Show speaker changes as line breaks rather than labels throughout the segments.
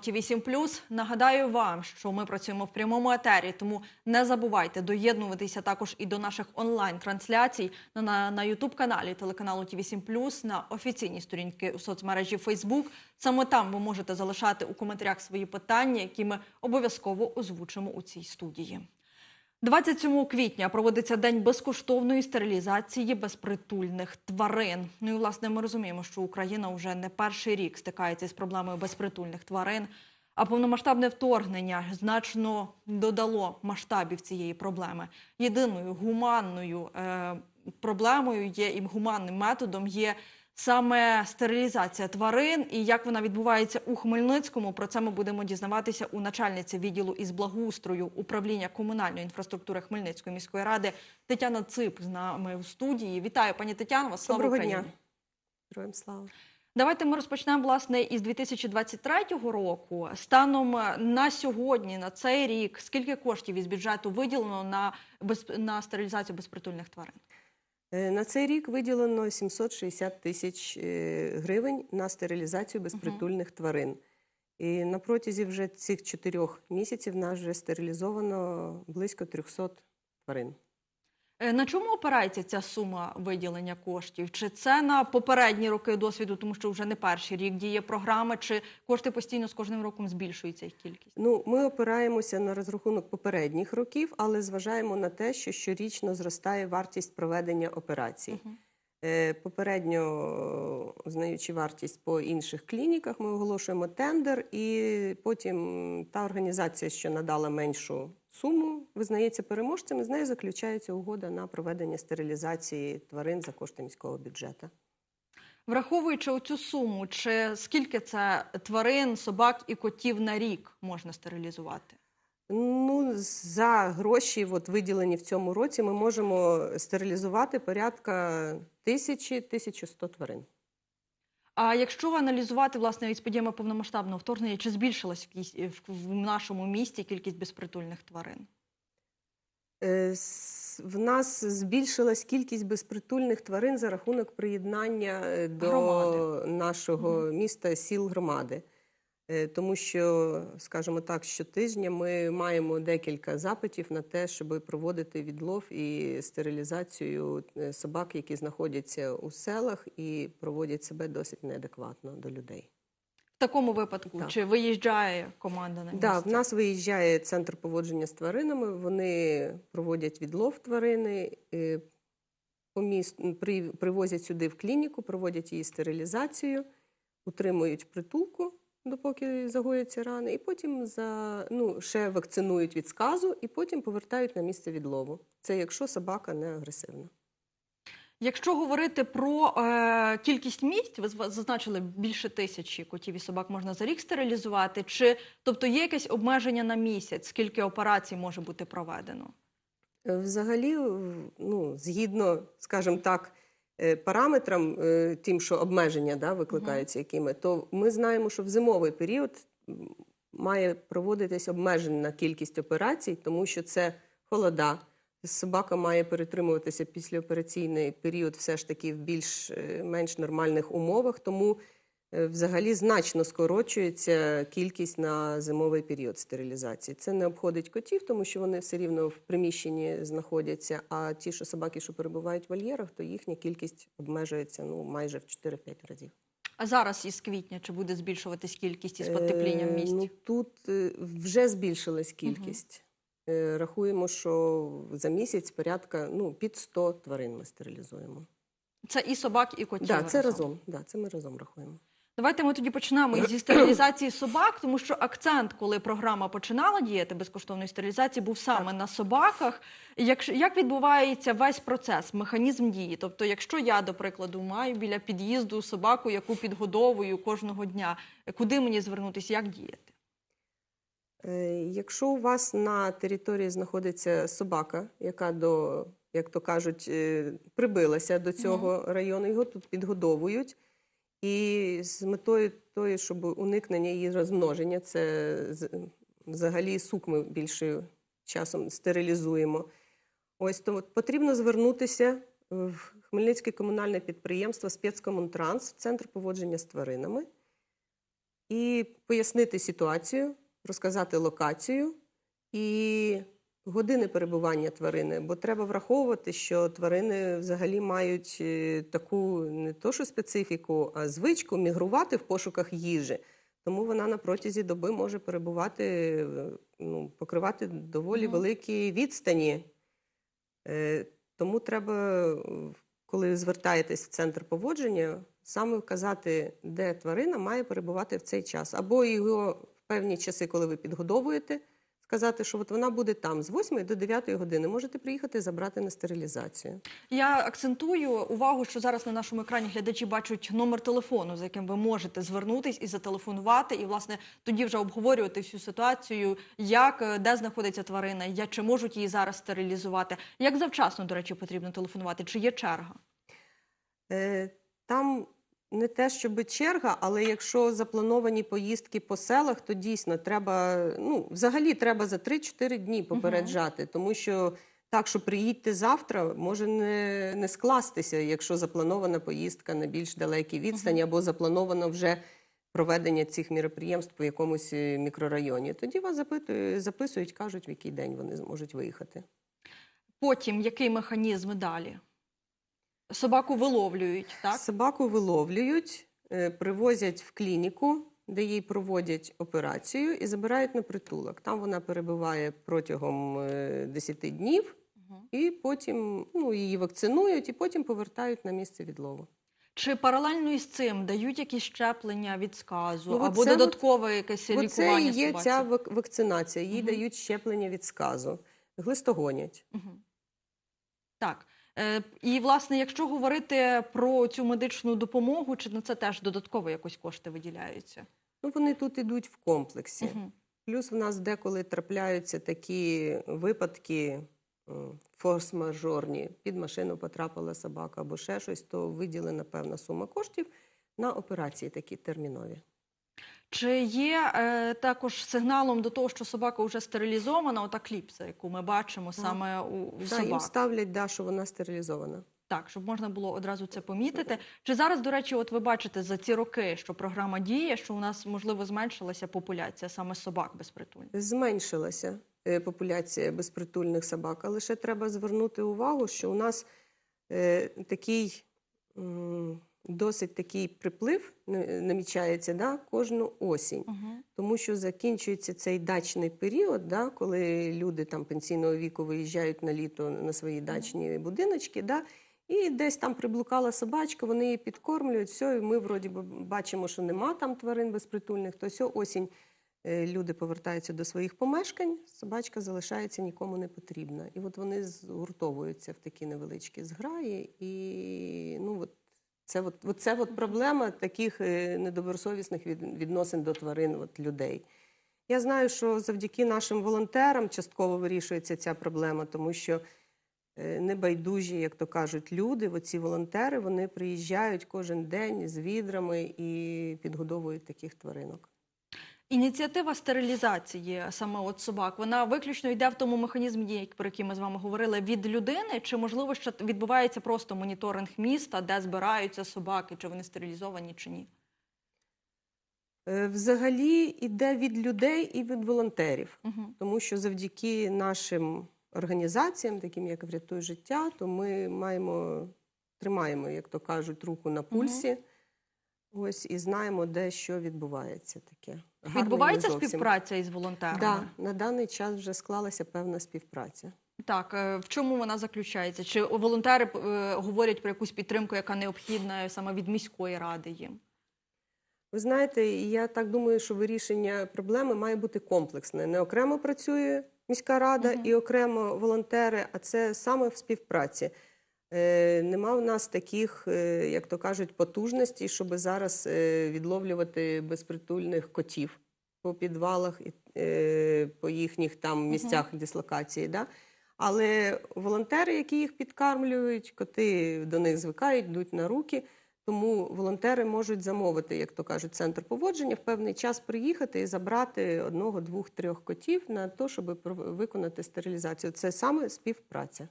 Ті 8 Нагадаю вам, що ми працюємо в прямому етері, тому не забувайте доєднуватися також і до наших онлайн-трансляцій на, на Ютуб каналі телеканалу Ті 8 на офіційній сторінки у соцмережі Facebook. Саме там ви можете залишати у коментарях свої питання, які ми обов'язково озвучимо у цій студії. 27 квітня проводиться день безкоштовної стерилізації безпритульних тварин. Ну і власне ми розуміємо, що Україна вже не перший рік стикається з проблемою безпритульних тварин. А повномасштабне вторгнення значно додало масштабів цієї проблеми. Єдиною гуманною е, проблемою є і гуманним методом є саме стерилізація тварин. І як вона відбувається у Хмельницькому, про це ми будемо дізнаватися у начальниці відділу із благоустрою управління комунальної інфраструктури Хмельницької міської ради Тетяна Цип з нами в студії. Вітаю, пані Тетяно. Вас слава
Доброго
Україні.
дня. Героям слава.
Давайте ми розпочнемо власне із 2023 року. Станом на сьогодні, на цей рік, скільки коштів із бюджету виділено на на стерилізацію безпритульних тварин?
Е, На цей рік виділено 760 тисяч е, гривень на стерилізацію безпритульних тварин. І на протязі вже цих чотирьох місяців нас вже стерилізовано близько 300 тварин.
Е, На чому опирається ця сума виділення коштів? Чи це на попередні роки досвіду, тому що вже не перший рік діє програма, чи кошти постійно з кожним роком збільшується їх кількість?
Ну, ми опираємося на розрахунок попередніх років, але зважаємо на те, що щорічно зростає вартість проведення операцій. Е, Попередньо е, знаючи вартість по інших клініках, ми оголошуємо тендер, і потім та організація, що надала меншу суму, визнається переможцем, і з нею заключається угода на проведення стерилізації тварин за кошти міського бюджету.
Враховуючи оцю суму, чи скільки це тварин, собак і котів на рік можна стерилізувати?
Ну, за гроші, от виділені в цьому році, ми можемо стерилізувати порядка тисячі 1100 тварин.
А якщо аналізувати власне із подіями повномасштабного вторгнення, чи збільшилась в, нашому місті кількість безпритульних тварин?
Е, В нас збільшилась кількість безпритульних тварин за рахунок приєднання е, до
Громади.
нашого міста сіл громади. Е, Тому що, скажімо так, щотижня ми маємо декілька запитів на те, щоб проводити відлов і стерилізацію е, собак, які знаходяться у селах і проводять себе досить неадекватно до людей.
В такому випадку,
Так.
чи виїжджає команда на місце?
Да, в нас виїжджає центр поводження з тваринами. Вони проводять відлов тварини, е, по міст- при- привозять сюди в клініку, проводять її стерилізацію, утримують притулку, допоки загояться рани, і потім за, ну, ще вакцинують від сказу, і потім повертають на місце відлову. Це якщо собака не агресивна.
Якщо говорити про е, кількість місць, ви зазначили більше тисячі котів і собак можна за рік стерилізувати. Чи тобто є якесь обмеження на місяць, скільки операцій може бути проведено?
Е, Взагалі, ну, згідно, скажімо так, параметрам, е, тим, що обмеження да, викликаються якими, то ми знаємо, що в зимовий період має проводитись обмежена кількість операцій, тому що це холода. Собака має перетримуватися післяопераційний період все ж таки в більш-менш нормальних умовах, тому е, взагалі значно скорочується кількість на зимовий період стерилізації. Це не обходить котів, тому що вони все рівно в приміщенні знаходяться. А ті, що собаки, що перебувають в вольєрах, то їхня кількість обмежується ну майже в 4-5 разів.
А зараз із квітня чи буде збільшуватись кількість із потеплінням
Е,
місць?
Ну тут е, вже збільшилась кількість. Е, Рахуємо, що за місяць порядка ну під 100 тварин ми стерилізуємо.
Це і собак, і котів.
Да, це разом. Да, це ми разом рахуємо.
Давайте ми тоді почнемо зі стерилізації собак, тому що акцент, коли програма починала діяти безкоштовної стерилізації, був саме на собаках. Як, як відбувається весь процес, механізм дії? Тобто, якщо я, до прикладу, маю біля під'їзду собаку, яку підгодовую кожного дня, куди мені звернутися, як діяти?
Е, Якщо у вас на території знаходиться собака, яка до, як то кажуть, е, прибилася до цього району, його тут підгодовують. І з метою тої, щоб уникнення її розмноження, це взагалі сук ми більше часом стерилізуємо. Ось то от потрібно звернутися в Хмельницьке комунальне підприємство спецкомунтранс, центр поводження з тваринами. і пояснити ситуацію, розказати локацію і години перебування тварини. Бо треба враховувати, що тварини взагалі мають е, таку не то що специфіку, а звичку мігрувати в пошуках їжі. Тому вона на протязі доби може перебувати, е, ну, покривати доволі
Мгм.
великі відстані. Е, Тому треба, коли звертаєтесь в центр поводження, саме вказати, де тварина має перебувати в цей час. Або його в певні часи, коли ви підгодовуєте, сказати, що от вона буде там з 8 до 9 години. Можете приїхати забрати на стерилізацію.
Я акцентую увагу, що зараз на нашому екрані глядачі бачать номер телефону, за яким ви можете звернутись і зателефонувати, і власне тоді вже обговорювати всю ситуацію, як е, де знаходиться тварина, я чи можуть її зараз стерилізувати. Як завчасно, до речі, потрібно телефонувати? Чи є черга?
Е, Там не те, щоб черга, але якщо заплановані поїздки по селах, то дійсно треба, ну, взагалі треба за 3-4 дні попереджати, тому що так, що приїдьте завтра, може не, не скластися, якщо запланована поїздка на більш далекій відстані, або заплановано вже проведення цих міроприємств по якомусь е, мікрорайоні. Тоді вас запитують, записують, кажуть, в який день вони зможуть виїхати.
Потім який механізм далі? Собаку виловлюють, так?
Собаку виловлюють, е, привозять в клініку, де їй проводять операцію і забирають на притулок. Там вона перебуває протягом е, 10 днів,
Мгм.
і потім ну, її вакцинують, і потім повертають на місце відлову.
Чи паралельно із цим дають якісь щеплення від сказу
Ну,
або
це
додаткове якесь лікування
і є
собаці?
ця вакцинація. Їй
Мгм.
дають щеплення від сказу. Глистогонять.
Мгм. Так. Е, І, власне, якщо говорити про цю медичну допомогу, чи на це теж додатково якось кошти виділяються?
Ну, вони тут ідуть в комплексі.
Мгм.
Плюс в нас деколи трапляються такі випадки форс-мажорні. Під машину потрапила собака або ще щось, то виділена певна сума коштів на операції такі термінові.
Чи є е, також сигналом до того, що собака вже стерилізована, ота кліпса, яку ми бачимо саме у, у
Та, їм ставлять, да, що вона стерилізована.
Так, щоб можна було одразу це помітити. Чи зараз, до речі, от ви бачите за ці роки, що програма діє, що у нас можливо зменшилася популяція саме собак безпритульних?
Зменшилася е, популяція безпритульних собак, але ще треба звернути увагу, що у нас е, такий м, досить такий приплив намічається да, кожну осінь.
Угу.
Тому що закінчується цей дачний період, да, коли люди там пенсійного віку виїжджають на літо на свої дачні будиночки, да, і десь там приблукала собачка, вони її підкормлюють, все, і ми вроді бачимо, що нема там тварин безпритульних, то все, осінь е, люди повертаються до своїх помешкань, собачка залишається нікому не потрібна. І от вони згуртовуються в такі невеличкі зграї, і ну, от це, от, от, це от проблема таких е, недобросовісних від, відносин до тварин от, людей. Я знаю, що завдяки нашим волонтерам частково вирішується ця проблема, тому що е, небайдужі, як то кажуть, люди, оці волонтери, вони приїжджають кожен день з відрами і підгодовують таких тваринок.
Ініціатива стерилізації саме от собак, вона виключно йде в тому механізмі про який ми з вами говорили, від людини, чи можливо ще відбувається просто моніторинг міста, де збираються собаки, чи вони стерилізовані, чи ні?
Е, Взагалі йде від людей і від волонтерів.
Угу.
Тому що завдяки нашим організаціям, таким як «Врятуй життя, то ми маємо, тримаємо, як то кажуть, руку на пульсі. Ось і знаємо, де що відбувається таке. Гарно і не
Відбувається
зовсім.
співпраця із волонтерами?
Да, на даний час вже склалася певна співпраця.
Так, е, в чому вона заключається? Чи волонтери е, говорять про якусь підтримку, яка необхідна саме від міської ради їм?
Ви знаєте, я так думаю, що вирішення проблеми має бути комплексне. Не окремо працює міська рада
Мгм.
і окремо волонтери, а це саме в співпраці. Е, нема в нас таких, е, як то кажуть, потужностей, щоб зараз е, відловлювати безпритульних котів по підвалах, і, по їхніх там місцях дислокації. Да? Але волонтери, які їх підкармлюють, коти до них звикають, йдуть на руки. Тому волонтери можуть замовити, як то кажуть, центр поводження, в певний час приїхати і забрати одного, двох, трьох котів на те, щоб виконати стерилізацію. Це саме співпраця.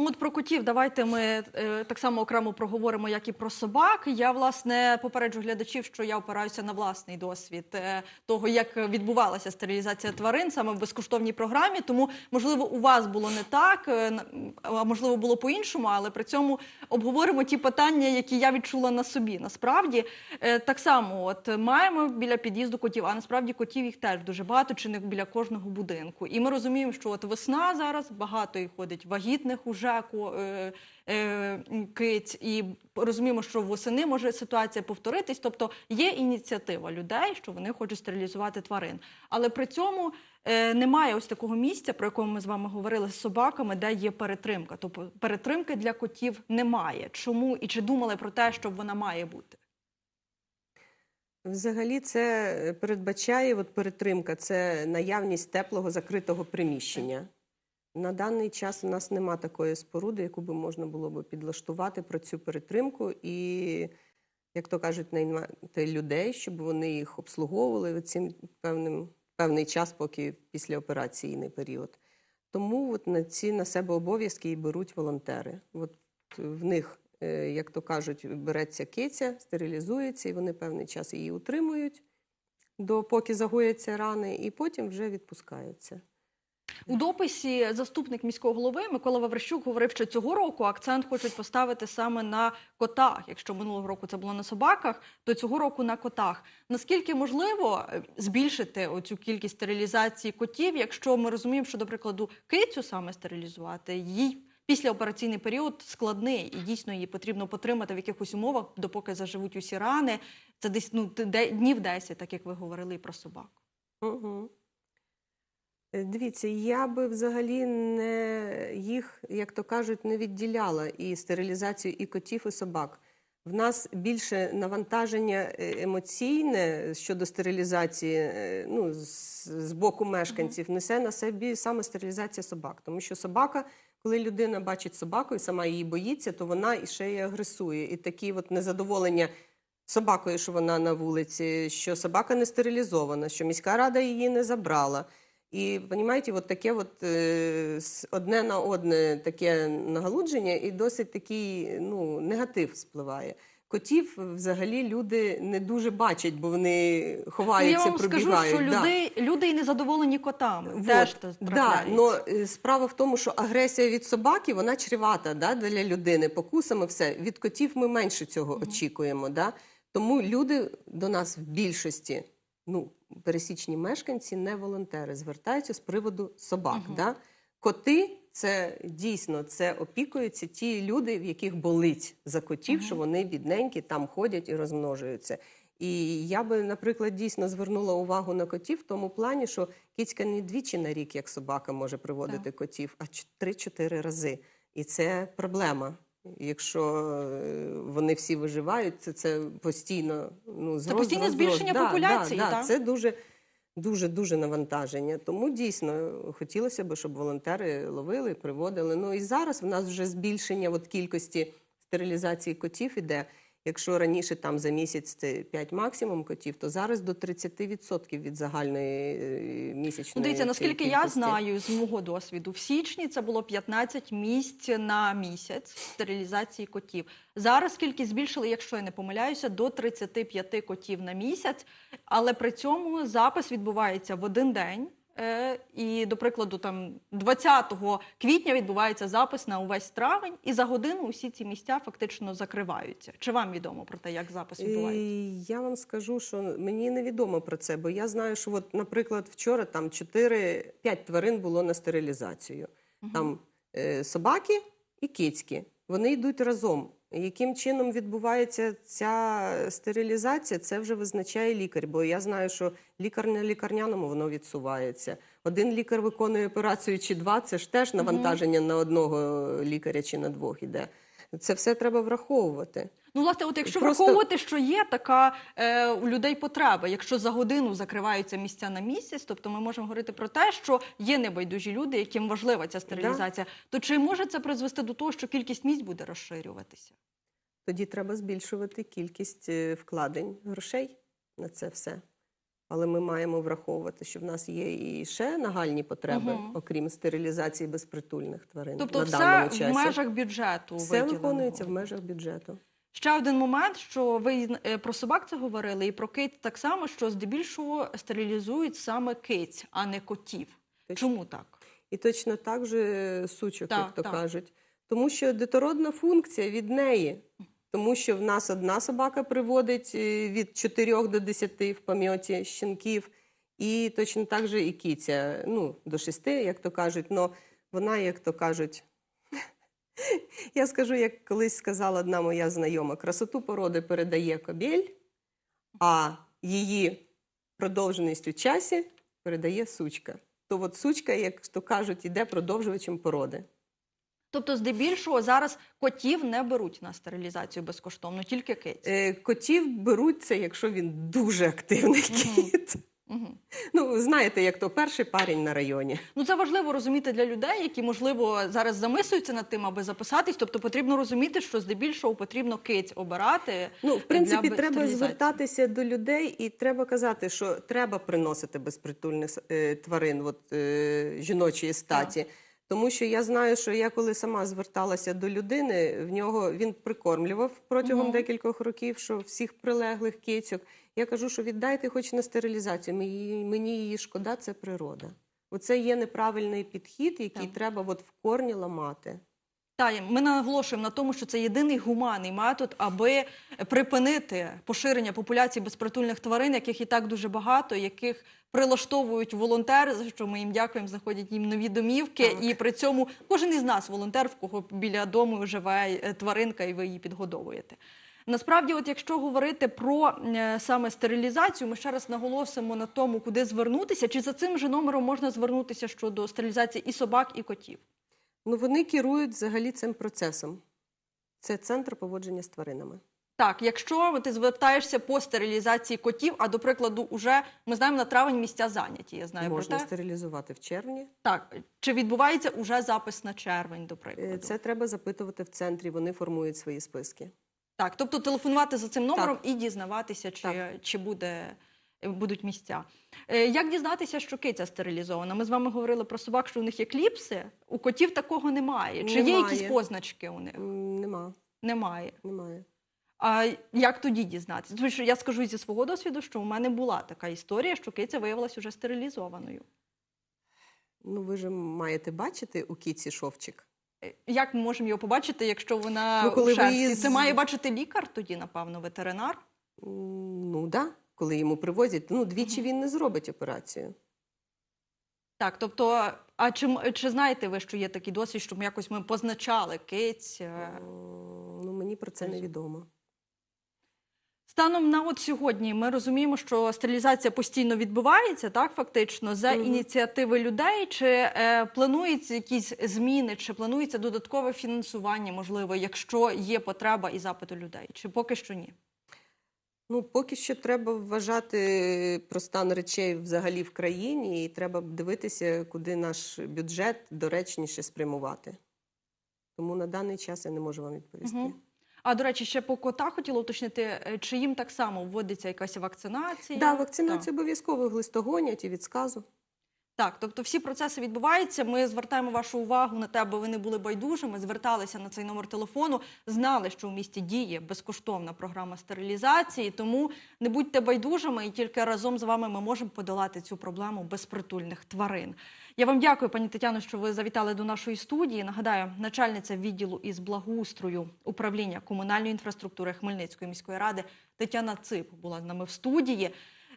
Ну, от про котів давайте ми е, так само окремо проговоримо, як і про собак. Я власне попереджу глядачів, що я опираюся на власний досвід е, того, як відбувалася стерилізація тварин саме в безкоштовній програмі. Тому, можливо, у вас було не так, е, а можливо, було по-іншому, але при цьому обговоримо ті питання, які я відчула на собі. Насправді так само, от маємо біля під'їзду котів, а насправді котів їх теж дуже багато, чи не біля кожного будинку. І ми розуміємо, що от весна зараз багато їх ходить вагітних уже ко- е, е, киць, і розуміємо, що восени може ситуація повторитись. Тобто є ініціатива людей, що вони хочуть стерилізувати тварин. Але при цьому е, немає ось такого місця, про якому ми з вами говорили з собаками, де є перетримка. Тобто перетримки для котів немає. Чому і чи думали про те, що вона має бути?
Взагалі, це передбачає от перетримка, це наявність теплого закритого приміщення. На даний час у нас нема такої споруди, яку би можна було би підлаштувати про цю перетримку і, як то кажуть, наймати людей, щоб вони їх обслуговували цим певним, певний час, поки після операційний період. Тому от на ці на себе обов'язки і беруть волонтери. От в них, е, як то кажуть, береться киця, стерилізується, і вони певний час її утримують, допоки загояться рани, і потім вже відпускаються.
У дописі заступник міського голови Микола Ваврищук говорив, що цього року акцент хочуть поставити саме на котах. Якщо минулого року це було на собаках, то цього року на котах. Наскільки можливо е, збільшити оцю кількість стерилізації котів, якщо ми розуміємо, що, до прикладу, кицю саме стерилізувати, їй післяопераційний період складний, і дійсно її потрібно потримати в якихось умовах, допоки заживуть усі рани. Це десь ну де- днів 10, так як ви говорили про собак.
Угу. Дивіться, я би взагалі не їх, як то кажуть, не відділяла і стерилізацію і котів, і собак. В нас більше навантаження е, емоційне щодо стерилізації е, ну, з, з боку мешканців несе на собі саме стерилізація собак. Тому що собака, коли людина бачить собаку і сама її боїться, то вона і ще й агресує. І такі от незадоволення собакою, що вона на вулиці, що собака не стерилізована, що міська рада її не забрала. І розумієте, от таке от, е, одне на одне таке нагалудження, і досить такий ну, негатив спливає. Котів взагалі люди не дуже бачать, бо вони
Ну, я
ховаються,
вам скажу,
пробігають.
що
да.
люди, люди і незадоволені котами.
Вот,
Теж
да, но е, справа в тому, що агресія від собаки вона чревата да, для людини, покусами все. Від котів ми менше цього очікуємо. Да? Тому люди до нас в більшості, ну, пересічні мешканці, не волонтери, звертаються з приводу собак. Да? Коти це дійсно це опікуються ті люди, в яких болить за котів, що вони бідненькі там ходять і розмножуються. І я би, наприклад, дійсно звернула увагу на котів в тому плані, що кицька не двічі на рік, як собака, може приводити котів, а ч- три-чотири рази. І це проблема. Якщо е, вони всі виживають, це, це постійно ну, зрос,
постійне
зрос,
збільшення
зрос.
популяції,
Да, да,
так?
Це дуже, дуже, дуже навантаження. Тому дійсно хотілося б, щоб волонтери ловили, приводили. Ну і зараз в нас вже збільшення от кількості стерилізації котів іде. Якщо раніше там за місяць це 5 максимум котів, то зараз до 30% від загальної е, місячної.
Ну, дивіться, наскільки я знаю з мого досвіду, в січні це було 15 місць на місяць стерилізації котів. Зараз кількість збільшили, якщо я не помиляюся, до 35 котів на місяць, але при цьому запис відбувається в один день. Е, І, до прикладу, там 20 квітня відбувається запис на увесь травень, і за годину усі ці місця фактично закриваються. Чи вам відомо про те, як запис відбувається?
Я вам скажу, що мені невідомо про це, бо я знаю, що, от, наприклад, вчора там 4-5 тварин було на стерилізацію. Там е, собаки і кицькі. Вони йдуть разом. Яким чином відбувається ця стерилізація, це вже визначає лікар. Бо я знаю, що лікар на лікарняному воно відсувається. Один лікар виконує операцію чи два, це ж теж навантаження на одного лікаря чи на двох іде. Це все треба враховувати.
Ну, власне, от якщо
Просто-
враховувати, що є така е, у людей потреба, якщо за годину закриваються місця на місяць, тобто ми можемо говорити про те, що є небайдужі люди, яким важлива ця стерилізація, то чи може це призвести до того, що кількість місць буде розширюватися?
Тоді треба збільшувати кількість е, вкладень грошей на це все. Але ми маємо враховувати, що в нас є і ще нагальні потреби,
Мгм.
окрім стерилізації безпритульних тварин.
Тобто
на
все
даному
в межах бюджету
все
виділеного.
виконується в межах бюджету.
Ще один момент, що ви е, про собак це говорили, і про киць так само, що здебільшого стерилізують саме киць, а не котів.
Точно.
Чому так?
І точно так же сучок,
Так,
як то
так.
кажуть. Тому що детородна функція від неї. Тому що в нас одна собака приводить е, від 4 до 10 в пам'яті щенків, і точно так же і кіця, ну, до 6, як то кажуть. Но вона, як то кажуть, я скажу, як колись сказала одна моя знайома, красоту породи передає кобіль, а її продовженість у часі передає сучка. То от сучка, як то кажуть, іде продовжувачем породи.
Тобто, здебільшого зараз котів не беруть на стерилізацію безкоштовно, тільки киць.
Е, котів беруть це, якщо він дуже активний
Мгм.
кіт.
Мгм.
Ну, знаєте, як то перший парень на районі.
Ну це важливо розуміти для людей, які можливо зараз замислюються над тим, аби записатись. Тобто потрібно розуміти, що здебільшого потрібно киць обирати.
Ну, в принципі,
для
треба звертатися до людей, і треба казати, що треба приносити безпритульних е, тварин от, е, жіночої статі. Тому що я знаю, що я коли сама зверталася до людини, в нього він прикормлював протягом
Мгм.
декількох років, що всіх прилеглих кицьок. Я кажу, що віддайте хоч на стерилізацію. Мені, мені її шкода, це природа. Оце є неправильний підхід, який
Так.
треба от в корні ламати.
Та ми наголошуємо на тому, що це єдиний гуманний метод, аби припинити поширення популяції безпритульних тварин, яких і так дуже багато, яких прилаштовують волонтери, за що ми їм дякуємо, заходять їм нові домівки.
Так.
І при цьому кожен із нас волонтер, в кого біля дому живе е, тваринка, і ви її підгодовуєте. Насправді, от якщо говорити про е, саме стерилізацію, ми ще раз наголосимо на тому, куди звернутися, чи за цим же номером можна звернутися щодо стерилізації і собак, і котів.
Ну, вони керують взагалі цим процесом. Це центр поводження з тваринами.
Так, якщо ти звертаєшся по стерилізації котів, а до прикладу, уже ми знаємо на травень місця зайняті. Я знаю
Можна
про те.
стерилізувати в червні.
Так, чи відбувається уже запис на червень, до прикладу?
Е, Це треба запитувати в центрі, вони формують свої списки.
Так, тобто телефонувати за цим номером і дізнаватися, чи, чи буде. Будуть місця. Е, Як дізнатися, що киця стерилізована? Ми з вами говорили про собак, що у них є кліпси. У котів такого немає. Чи є якісь позначки у них?
Нема,
Немає.
немає.
А як тоді дізнатися? Тому що я скажу зі свого досвіду, що у мене була така історія, що киця виявилася уже стерилізованою.
Ну, ви ж маєте бачити у кіці шовчик.
Е, Як ми можемо його побачити, якщо вона
Ну, коли ви
шерсті?
її
Це має бачити лікар тоді, напевно, ветеринар.
Ну, да, коли йому привозять. Ну, двічі він не зробить операцію.
Так, тобто, а чи, чи знаєте ви, що є такий досвід, щоб якось ми позначали киць? е,
Ну, мені про це не відомо.
Станом на от сьогодні ми розуміємо, що стерилізація постійно відбувається, так фактично за
Мгм.
ініціативи людей. Чи е, плануються якісь зміни, чи планується додаткове фінансування, можливо, якщо є потреба і запит у людей, чи поки що ні?
Ну, поки що треба вважати про стан речей взагалі в країні, і треба дивитися, куди наш бюджет доречніше спрямувати. Тому на даний час я не можу вам відповісти.
Угу. А до речі, ще по кота хотіла уточнити, е, чи їм так само вводиться якась вакцинація?
Да, вакцинацію
Так.
обов'язково глистогонять і від сказу.
Так, тобто всі процеси відбуваються. Ми звертаємо вашу увагу на те, аби ви не були байдужими, зверталися на цей номер телефону, знали, що в місті діє безкоштовна програма стерилізації. Тому не будьте байдужими, і тільки разом з вами ми можемо подолати цю проблему безпритульних тварин. Я вам дякую, пані Тетяно, що ви завітали до нашої студії. Нагадаю, начальниця відділу із благоустрою управління комунальної інфраструктури Хмельницької міської ради Тетяна Цип була з нами в студії.